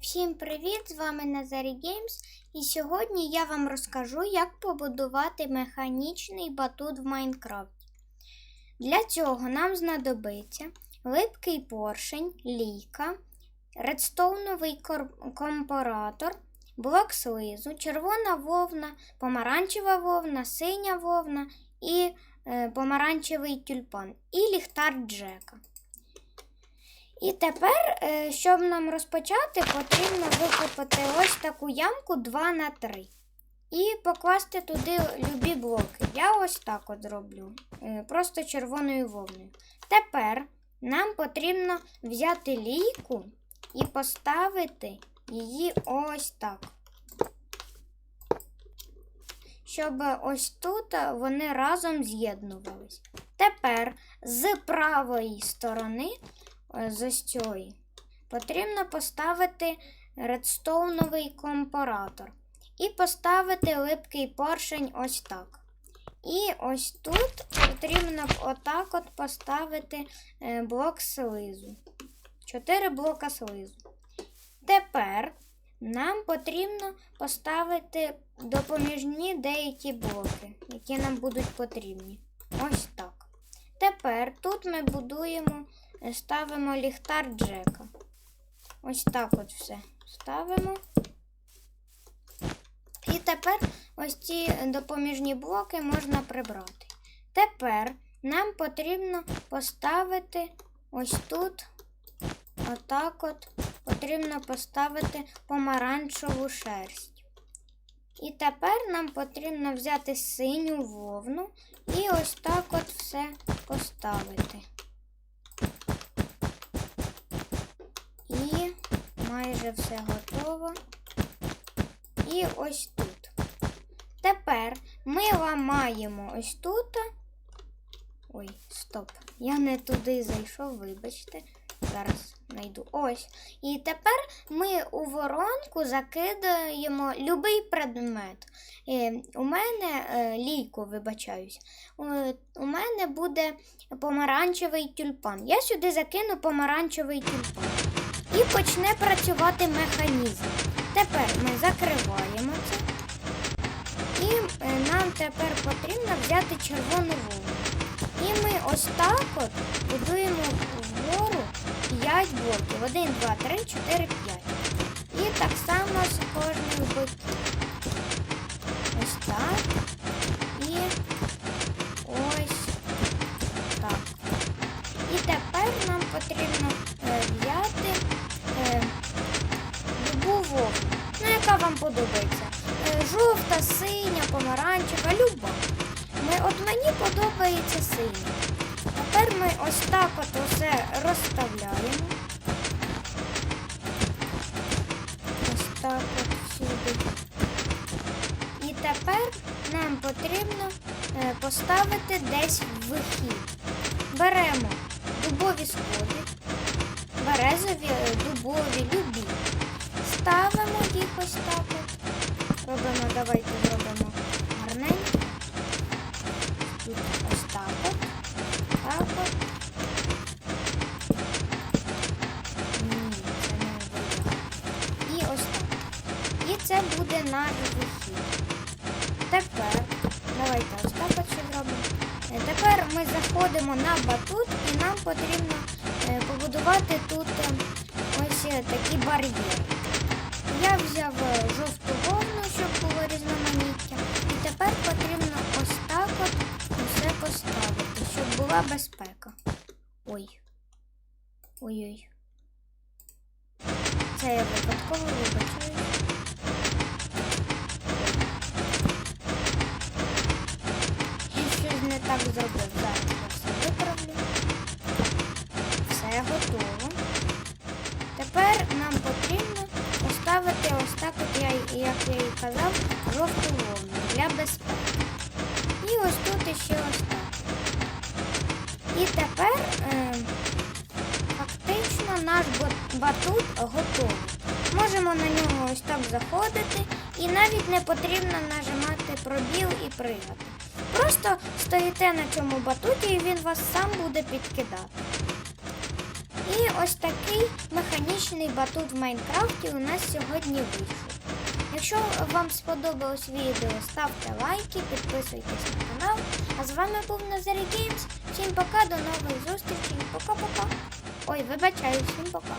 Всім привіт! З вами Назарі Геймс. І сьогодні я вам розкажу, як побудувати механічний батут в Майнкрафті. Для цього нам знадобиться липкий поршень, лійка, редстоуновий компоратор, блок слизу, червона вовна, помаранчева вовна, синя вовна і е, помаранчевий тюльпан, і ліхтар Джека. І тепер, е, щоб нам розпочати, потрібно викопати ось таку ямку 2 на 3 і покласти туди любі блоки. Я ось так от зроблю, е, просто червоною вовною. Тепер нам потрібно взяти лійку і поставити її ось так. Щоб ось тут вони разом з'єднувались. Tепер з правої сторони е, з ось цієї, потрібно поставити редстоуновий компоратор і поставити липкий поршень ось так. І ось тут потрібно отак от поставити е, блок слизу. Чотири блока слизу. Тепер нам потрібно поставити допоміжні деякі блоки, які нам будуть потрібні. Ось так. Тепер тут ми будуємо, ставимо ліхтар Джека. Ось так от все ставимо. І тепер ось ці допоміжні блоки можна прибрати. Тепер нам потрібно поставити ось тут, отак от, потрібно поставити помаранчеву шерсть. І тепер нам потрібно взяти синю вовну і ось так от все поставити. І майже все готово. І ось тут. Тепер ми ламаємо ось тут. Ой, стоп. Я не туди зайшов, вибачте. Зараз знайду. Ось. І тепер ми у воронку закидаємо любий предмет. Е, у мене е, лійку, вибачаюсь. Е, у мене буде помаранчевий тюльпан. Я сюди закину помаранчевий тюльпан. І почне працювати механізм. Тепер ми закриваємо це. І е, нам тепер потрібно взяти червону вовну. І ми ось так от будуємо вгору 5 блоків. 1, 2, 3, 4, 5. І так само з кожним боків. Ось так. І ось так. І тепер нам потрібно е, взяти е, любу вовну. Ну, яка вам подобається? Е, жовта, синя, помаранчева, люба. Ми, от мені подобається синя. Тепер ми ось так от усе розставляємо. Ось так от сюди. І тепер нам потрібно е, поставити десь вихід. Беремо дубові сходи, березові, е, дубові, любі. Ставимо ось так. Робимо, давайте зробимо гарненько. Тут ось так. Так. Ні, це не вийде. І ось так. І це буде наш вихід. Тепер, давайте ось так ще зробимо. Е, Тепер ми заходимо на батут і нам потрібно е, побудувати тут е, ось такі бар'єри. Я взяв жорстку жовту вовну, щоб було різноманіття. І тепер потрібно ось так от усе поставити, щоб була безпека. Ой. Ой-ой. Це я випадково вибачаю. Я щось не так зробив. Зараз я все виправлю. Все готово. Тепер нам потрібно поставити ось так, от я, як я і казав, жовту вовну для безпеки. І ось тут іще ось так. І тепер е, фактично наш батут готовий. Можемо на нього ось так заходити і навіть не потрібно нажимати пробіл і пригати. Просто стоїте на цьому батуті і він вас сам буде підкидати. І ось такий механічний батут в Майнкрафті у нас сьогодні вийшов. Якщо вам сподобалось відео, ставте лайки, підписуйтесь на канал. А з вами був Назарі Геймс. Всім пока, до нових зустрічей. Пока-пока. Ой, вибачаю, всім пока.